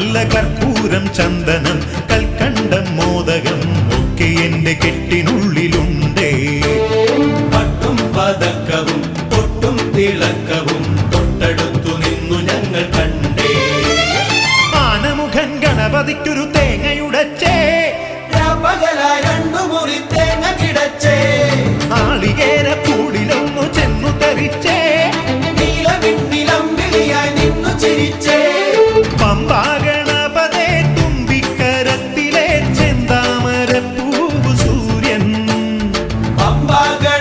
നല്ല കർപ്പൂരം ചന്ദനം കൽക്കണ്ടം മോദകം ഒക്കെ എന്റെ കെട്ടിനുള്ളിലുണ്ടേ. പട്ടും പതക്കവും പൊട്ടും തിളക്കവും തൊട്ടടുത്തു നിന്നു ഞങ്ങൾ കണ്ടേ. ആനമുഖൻ ഗണപതിക്കൊരു തേങ്ങയുടച്ചേ രണ്ടു മുറി തേങ്ങ കിടച്ചേ. നാളികേര കൂടിലൊന്നു ചെന്നു തെറിച്ചേ